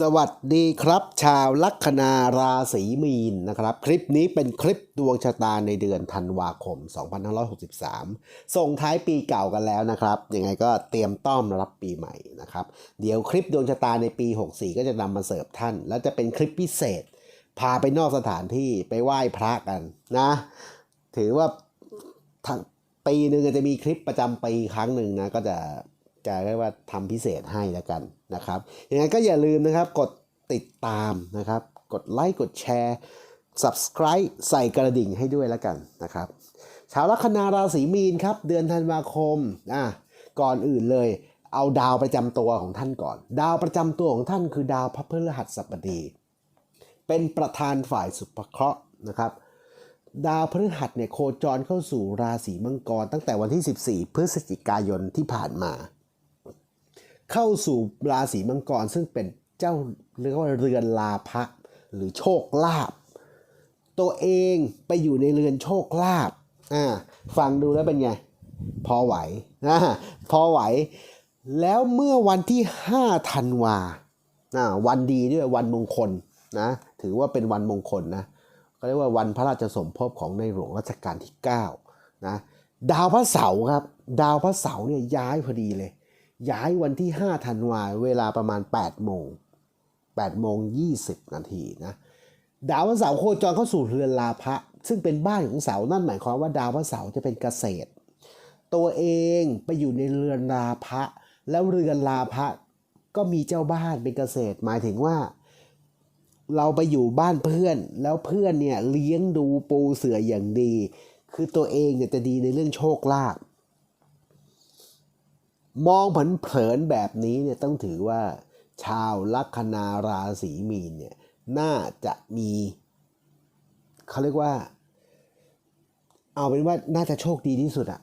สวัสดีครับ ชาวลัคนาราศีมีนนะครับ คลิปนี้เป็นคลิปดวงชะตาในเดือนธันวาคม 2563 ส่งท้ายปีเก่ากันแล้วนะครับ ยังไงก็เตรียมต้อนรับปีใหม่นะครับ เดี๋ยวคลิปดวงชะตาในปี 64 ก็จะนำมาเสิร์ฟท่าน แล้วจะเป็นคลิปพิเศษ พาไปนอกสถานที่ไปไหว้พระกันนะ ถือว่าทั้งปีหนึ่งจะมีคลิปประจำปีครั้งหนึ่งนะก็จะ จะเรียกว่าทำพิเศษให้แล้วกันนะครับยังไงก็อย่าลืมนะครับกดติดตามนะครับ กดไลค์กดแชร์ subscribe ใส่กระดิ่งให้ด้วยแล้วกันนะครับชาวลัคนาราศีมีนครับเดือนธันวาคมอะก่อนอื่นเลย เอาดาวประจำตัวของท่านก่อน ดาวประจำตัวของท่านคือดาวพระพฤหัสบดี เป็นประธานฝ่ายสุภเคราะห์นะครับดาวพฤหัสเนี่ยโคจรเข้าสู่ราศีมังกรตั้งแต่วันที่ 14 พฤศจิกายนที่ผ่านมา เข้าสู่ราศีมังกรซึ่งเป็นเจ้าเรียกว่าเรือนลาภะหรือโชคลาภตัวเองไปอยู่ในเรือนโชคลาภอ่าฟังดูแล้วเป็นไง พอไหวนะพอไหว แล้วเมื่อวันที่5ธันวาอ่าวันดีด้วยวันมงคลนะถือว่าเป็นวันมงคลนะก็เรียกว่าวันพระราชสมภพของในหลวงรัชกาลที่9นะดาวพระเสาร์ครับ ดาวพระเสาร์เนี่ยย้ายพอดีเลย ย้ายวันที่ 5 ธันวาเวลาประมาณ 8 โมง 8 โมง 20 นาทีนะ ดาวพระเสาร์โคจรเข้าสู่เรือนลาภะซึ่งเป็นบ้านของเสา นั่นหมายความว่าดาวพระเสาร์จะเป็นเกษตร ตัวเองไปอยู่ในเรือนลาภะแล้วเรือนลาภะก็มีเจ้าบ้านเป็นเกษตร หมายถึงว่า เราไปอยู่บ้านเพื่อน แล้วเพื่อนเนี่ยเลี้ยงดูปูเสืออย่างดี คือตัวเองเนี่ยจะดีในเรื่องโชคลาภ มองเผินๆแบบนี้เนี่ยต้องถือว่า ชาวลัคนาราศีมีนเนี่ยน่าจะมีเขาเรียกว่า เอาเป็นว่าน่าจะโชคดีที่สุดอะ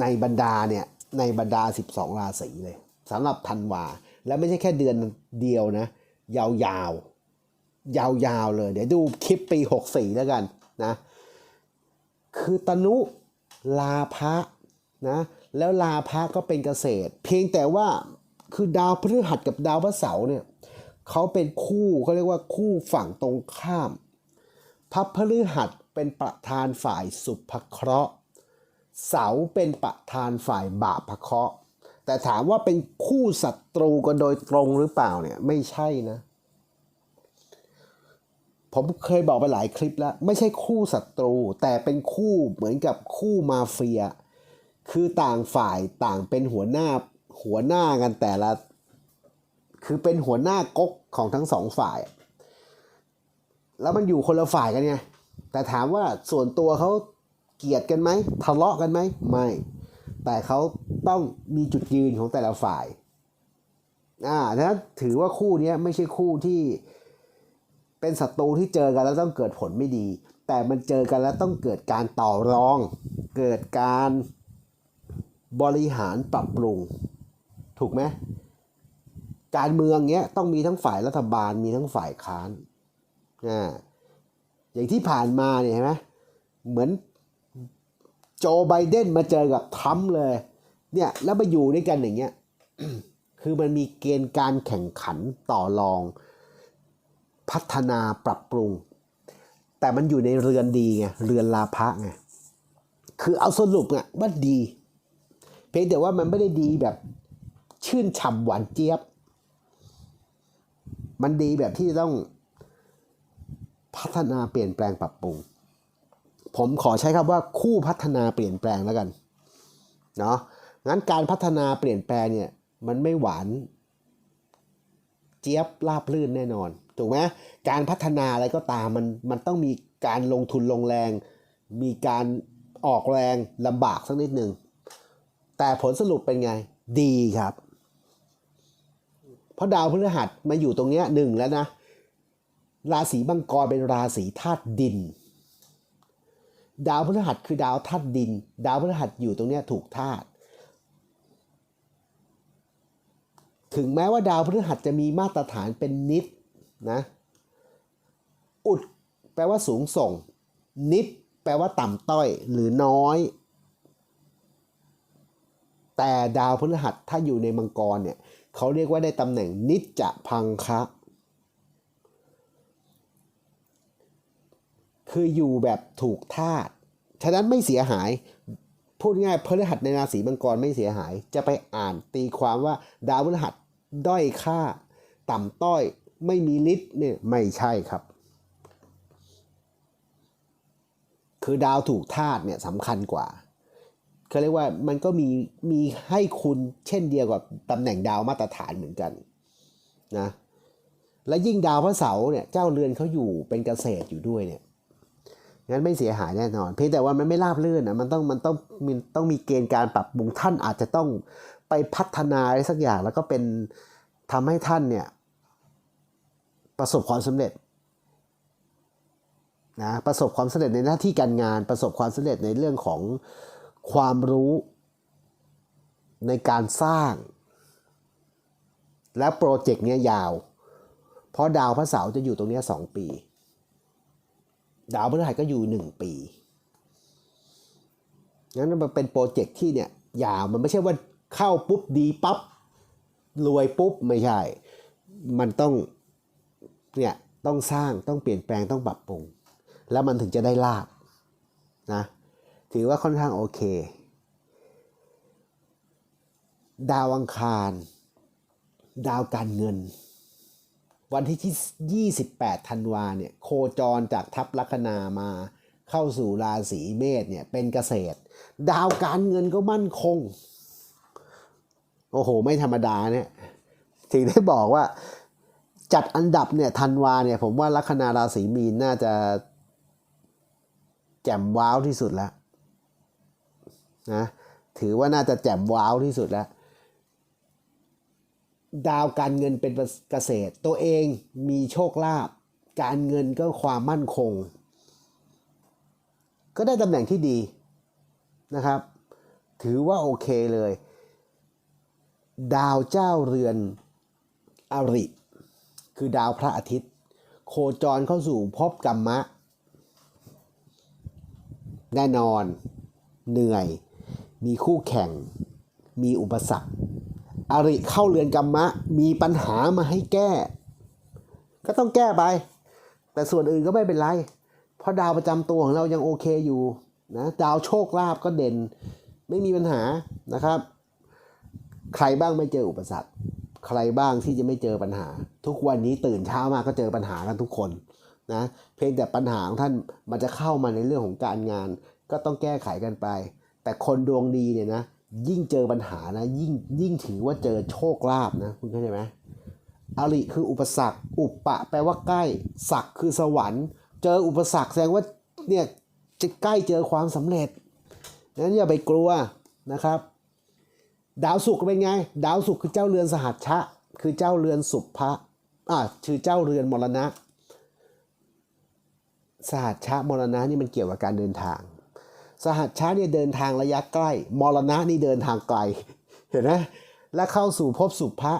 ในบรรดาเนี่ยในบรรดา 12 ราศีเลยสำหรับธันวา และไม่ใช่แค่เดือนเดียวนะ ยาวๆยาวๆเลย เดี๋ยวดูคลิปปี 64 แล้วกันนะ คือตนุลาภะนะ แล้วลาภะก็เป็นเกษตร เพียงแต่ว่าคือดาวพฤหัสกับดาวพระเสาร์เนี่ยเขาเป็นคู่เขาเรียกว่าคู่ฝั่งตรงข้ามพระพฤหัสเป็นประธานฝ่ายสุภเคราะห์ เสาเป็นประธานฝ่ายบาปเคราะห์ แต่ถามว่าเป็นคู่ศัตรูกันโดยตรงหรือเปล่าเนี่ยไม่ใช่นะ ผมเคยบอกไปหลายคลิปแล้ว ไม่ใช่คู่ศัตรู แต่เป็นคู่เหมือนกับคู่มาเฟีย คือต่างฝ่ายต่างเป็นหัวหน้าหัวหน้ากันแต่ละ คือเป็นหัวหน้าก๊กของทั้งสองฝ่าย แล้วมันอยู่คนละฝ่ายกันไงแต่ถามว่าส่วนตัวเขาเกลียดกันไหมทะเลาะกันไหมไม่ แต่เขาต้องมีจุดยืนของแต่ละฝ่ายอ่าถ้าถือว่าคู่นี้ไม่ใช่คู่ที่เป็นศัตรูที่เจอกันแล้วต้องเกิดผลไม่ดี แต่มันเจอกันแล้วต้องเกิดการต่อรอง เกิดการ บริหารปรับปรุง ถูกไหมการเมืองเนี้ยต้องมีทั้งฝ่ายรัฐบาลมีทั้งฝ่ายค้านอ่าอย่างที่ผ่านมาเนี่ยเห็นไหมเหมือนโจไบเดนมาเจอกับทรัมป์เลย เนี่ยแล้วมาอยู่ด้วยกันอย่างเงี้ยคือมันมีเกณฑ์การแข่งขันต่อรอง พัฒนาปรับปรุง แต่มันอยู่ในเรือนดีไงเรือนลาภะไงคือเอาสรุปไงว่าดี เพียงแต่ว่ามันไม่ได้ดีแบบชื่นฉ่ำหวานเจี๊ยบ มันดีแบบที่ต้องพัฒนาเปลี่ยนแปลงปรับปรุง ผมขอใช้คำว่าคู่พัฒนาเปลี่ยนแปลงแล้วกัน เนาะงั้นการพัฒนาเปลี่ยนแปลงเนี่ยมันไม่หวานเจี๊ยบราบลื่นแน่นอน ถูกไหมการพัฒนาอะไรก็ตามมันมันต้องมีการลงทุนลงแรง มีการออกแรงลำบากสักนิดหนึ่ง แต่ผลสรุปเป็นไง ดีครับ เพราะดาวพฤหัสมาอยู่ตรงเนี้ยหนึ่งแล้วนะ ราศีมังกรเป็นราศีธาตุดิน ดาวพฤหัสคือดาวธาตุดิน ดาวพฤหัสอยู่ตรงเนี้ยถูกธาตุถึงแม้ว่าดาวพฤหัสจะมีมาตรฐานเป็นนิดนะ อุดแปลว่าสูงส่ง นิดแปลว่าต่ำต้อยหรือน้อย แต่ดาวพฤหัสถ้าอยู่ในมังกรเนี่ยเขาเรียกว่าได้ตำแหน่งนิจจพังคะ คืออยู่แบบถูกธาตุฉะนั้นไม่เสียหาย พูดง่ายพฤหัสในราศีมังกรไม่เสียหาย จะไปอ่านตีความว่าดาวพฤหัสด้อยค่า ต่ำต้อยไม่มีฤทธิ์เนี่ยไม่ใช่ครับ คือดาวถูกธาตุเนี่ยสำคัญกว่า เขาเรียกว่ามันก็มีมีให้คุณเช่นเดียวกับตำแหน่งดาวมาตรฐานเหมือนกันนะและยิ่งดาวพระเสาร์เนี่ยเจ้าเรือนเขาอยู่เป็นเกษตรอยู่ด้วยเนี่ยงั้นไม่เสียหายแน่นอน เพียงแต่ว่ามันไม่ราบเรื่อนอะมันต้องมันต้องมันต้องมีเกณฑ์การปรับปรุงท่านอาจจะต้องไปพัฒนาอะไรสักอย่างแล้วก็เป็นทำให้ท่านเนี่ยประสบความสำเร็จนะประสบความสำเร็จในหน้าที่การงานประสบความสำเร็จในเรื่องของ ความรู้ในการสร้าง และโปรเจกต์เนี้ยยาว เพราะดาวพระเสาร์จะอยู่ตรงนี้สองปี ดาวพฤหัสก็อยู่หนึ่งปีงั้นมันเป็นโปรเจกต์ที่เนี่ยยาวมันไม่ใช่ว่าเข้าปุ๊บดีปั๊บรวยปุ๊บไม่ใช่ มันต้องเนี่ยต้องสร้างต้องเปลี่ยนแปลงต้องปรับปรุง แล้วมันถึงจะได้ลาบนะ ถือว่าค่อนข้างโอเค ดาวอังคาร ดาวการเงิน วันที่ที่ 28 ธันวาเนี่ย โคจรจากทัพลัคนามาเข้าสู่ราศีเมษเนี่ยเป็นเกษตร ดาวการเงินก็มั่นคง โอ้โห ไม่ธรรมดาเนี่ยถึงได้บอกว่าจัดอันดับเนี่ยธันวาเนี่ยผมว่าลัคนาราศีมีนน่าจะแจ่มว้าวที่สุดแล้ว นะถือว่าน่าจะแจ่มว้าวที่สุดแล้ว ดาวการเงินเป็นเกษตร ตัวเองมีโชคลาภการเงินก็ความมั่นคง ก็ได้ตำแหน่งที่ดีนะครับ ถือว่าโอเคเลย ดาวเจ้าเรือนอริ คือดาวพระอาทิตย์ โคจรเข้าสู่ภพกรรมะ แน่นอน เหนื่อย มีคู่แข่ง มีอุปสรรคอริเข้าเรือนกรรมะ มีปัญหามาให้แก้ ก็ต้องแก้ไป แต่ส่วนอื่นก็ไม่เป็นไร เพราะดาวประจำตัวของเรายังโอเคอยู่นะดาวโชคลาภก็เด่น ไม่มีปัญหานะครับ ใครบ้างไม่เจออุปสรรค ใครบ้างที่จะไม่เจอปัญหา ทุกวันนี้ตื่นเช้ามาก็เจอปัญหากันทุกคนนะเพียงแต่ปัญหาของท่านมันจะเข้ามาในเรื่องของการงาน ก็ต้องแก้ไขกันไป แต่คนดวงดีเนี่ยนะยิ่งเจอปัญหานะยิ่งยิ่งถือว่าเจอโชคลาภนะคุณเข้าใจไหมอริคืออุปสรรค อุปปะแปลว่าใกล้ศักคือสวรรค์ เจออุปสรรคแสดงว่าเนี่ยจะใกล้เจอความสำเร็จนั้นอย่าไปกลัวนะครับ ดาวศุกร์เป็นไง ดาวศุกร์คือเจ้าเรือนสหัชชะ คือเจ้าเรือนสุภะอ่าคือเจ้าเรือนมรณะสหัชชะมรณะนี่มันเกี่ยวกับการเดินทาง สหัชชะเนี่ยเดินทางระยะใกล้ มรณะนี่เดินทางไกล เห็นไหมและเข้าสู่ภพสุภะ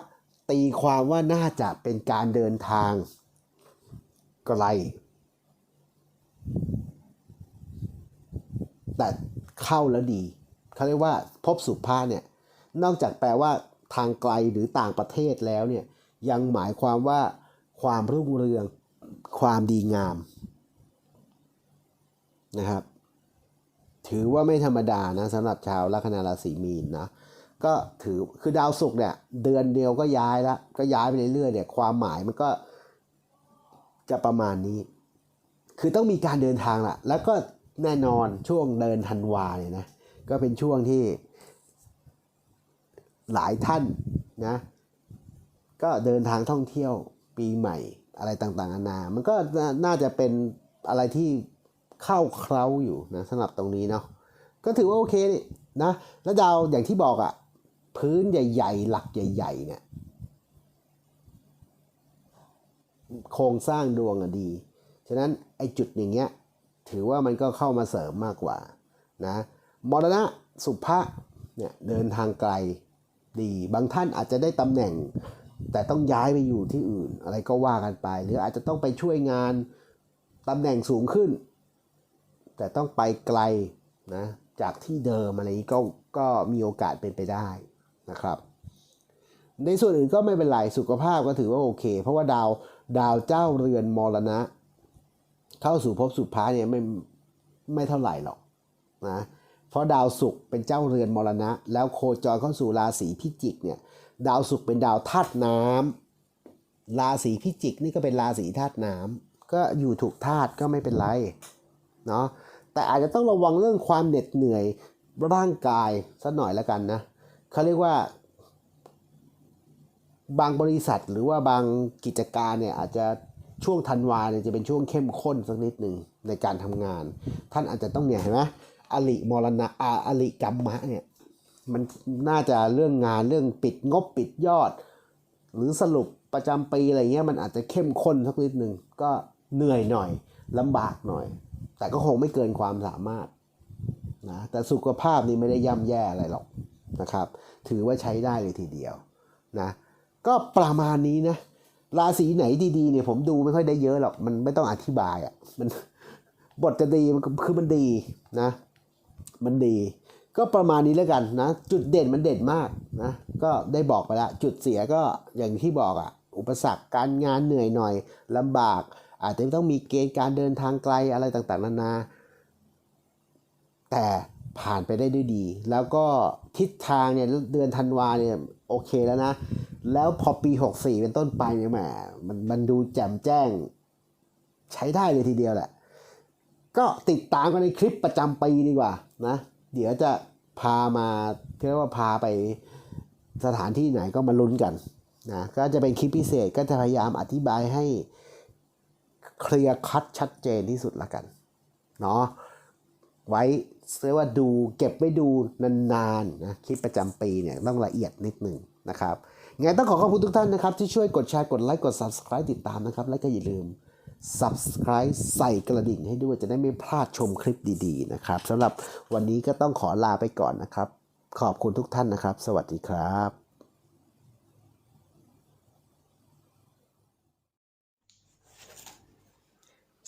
ตีความว่าน่าจะเป็นการเดินทางไกล แต่เข้าแล้วดี เขาเรียกว่าภพสุภาเนี่ย นอกจากแปลว่าทางไกลหรือต่างประเทศแล้วเนี่ย ยังหมายความว่าความรุ่งเรือง ความดีงามนะครับ ถือว่าไม่ธรรมดานะสำหรับชาวลัคนาราศีมีนนะก็ถือคือดาวศุกร์เนี่ยเดือนเดียวก็ย้ายล้วก็ย้ายไปเรื่อยๆเนี่ยความหมายมันก็จะประมาณนี้ คือต้องมีการเดินทางละแล้วก็แน่นอนช่วงเดินธันวาเนี่ยนะก็เป็นช่วงที่หลายท่านนะก็เดินทางท่องเที่ยวปีใหม่อะไรต่างๆนานา มันก็น่าจะเป็นอะไรที่ เข้าเคล้าอยู่นะสำหรับตรงนี้เนาะก็ถือว่าโอเคนี่นะ แล้วดาวอย่างที่บอกอะ่ะ พื้นใหญ่ๆ หลักใหญ่ๆเนี่ยโครงสร้างดวงอะดี ฉะนั้นไอ้จุดอย่างเงี้ยถือว่ามันก็เข้ามาเสริมมากกว่านะมรณะสุภะเนี่ยเดินทางไกลดี บางท่านอาจจะได้ตำแหน่ง แต่ต้องย้ายไปอยู่ที่อื่น อะไรก็ว่ากันไป หรืออาจจะต้องไปช่วยงานตำแหน่งสูงขึ้น แต่ต้องไปไกลนะจากที่เดิมอะไรนี้ก็ก็มีโอกาสเป็นไปได้นะครับ ในส่วนอื่นก็ไม่เป็นไรสุขภาพก็ถือว่าโอเค เพราะว่าดาวดาวเจ้าเรือนมรณะ เข้าสู่ภพสุภาเนี่ยไม่ไม่เท่าไหร่หรอกนะเพราะดาวศุกร์เป็นเจ้าเรือนมรณะ แล้วโคจรเข้าสู่ราศีพิจิกเนี่ยดาวศุกร์เป็นดาวธาตุน้ำราศีพิจิกนี่ก็เป็นราศีธาตุน้ำก็อยู่ถูกธาตุก็ไม่เป็นไร เนาะแต่อาจจะต้องระวังเรื่องความเหน็ดเหนื่อยร่างกายสักหน่อยแล้วกันนะเขาเรียกว่าบางบริษัทหรือว่าบางกิจการเนี่ยอาจจะช่วงธันวาเนี่ยจะเป็นช่วงเข้มข้นสักนิดหนึ่งในการทำงาน ท่านอาจจะต้องเนี่ยเห็นไหมอลิมรณะอาอลิกรรมะเนี่ยมันน่าจะเรื่องงานเรื่องปิดงบปิดยอด หรือสรุปประจำปีอะไรเงี้ยมันอาจจะเข้มข้นสักนิดหนึ่งก็เหนื่อยหน่อยลำบากหน่อย แต่ก็คงไม่เกินความสามารถนะแต่สุขภาพนี่ไม่ได้ย่ำแย่อะไรหรอกนะครับ ถือว่าใช้ได้เลยทีเดียวนะก็ประมาณนี้นะราศีไหนดีๆเนี่ยผมดูไม่ค่อยได้เยอะหรอกมันไม่ต้องอธิบายอะ่ะมันบทจะดีมันคือมันดีนะ มันดี ก็ประมาณนี้แล้วกันนะ จุดเด่นมันเด่นมากนะ ก็ได้บอกไปแล้วจุดเสียก็อย่างที่บอกอะ่ะ อุปสรรคการงานเหนื่อยหน่อยลำบาก อาจจะต้องมีเกณฑ์การเดินทางไกลอะไรต่างๆนานา แต่ผ่านไปได้ด้วยดี แล้วก็ทิศทางเนี่ยเดือนธันวาเนี่ยโอเคแล้วนะ แล้วพอปี 64 เป็นต้นไปเนี่ยแหมมันมันดูแจ่มแจ้งใช้ได้เลยทีเดียวแหละ ก็ติดตามกันในคลิปประจำปีดีกว่านะ เดี๋ยวจะพามาเรียกว่าพาไปสถานที่ไหนก็มาลุ้นกันนะก็จะเป็นคลิปพิเศษก็จะพยายามอธิบายให้ เคลียร์คัดชัดเจนที่สุดละกันเนาะไว้เรียกว่าดูเก็บไว้ดูนานๆนะคลิปประจำปีเนี่ยต้องละเอียดนิดนึงนะครับไงต้องขอขอบคุณทุกท่านนะครับที่ช่วยกดแชร์กดไลค์กด subscribe ติดตามนะครับ และก็อย่าลืม subscribe ใส่กระดิ่งให้ด้วยจะได้ไม่พลาดชมคลิปดีๆนะครับสำหรับวันนี้ก็ต้องขอลาไปก่อนนะครับ ขอบคุณทุกท่านนะครับ สวัสดีครับ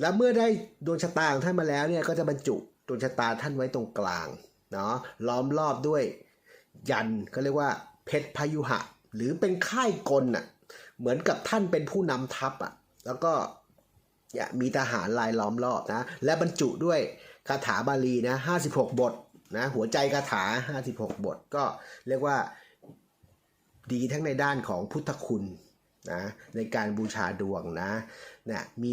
แล้วเมื่อได้ดวงชะตาของท่านมาแล้วเนี่ยก็จะบรรจุดวงชะตาท่านไว้ตรงกลางเนาะล้อมรอบด้วยยันเขาเรียกว่าเพชรพยุหะ หรือเป็นค่ายกลน่ะเหมือนกับท่านเป็นผู้นำทัพอะแล้วก็เนี่ยมีทหารลายล้อมรอบนะและบรรจุด้วยคาถาบาลีนะ56 บทนะหัวใจคาถา 56 บทก็เรียกว่าดีทั้งในด้านของพุทธคุณนะในการบูชาดวงนะเนี่ยมี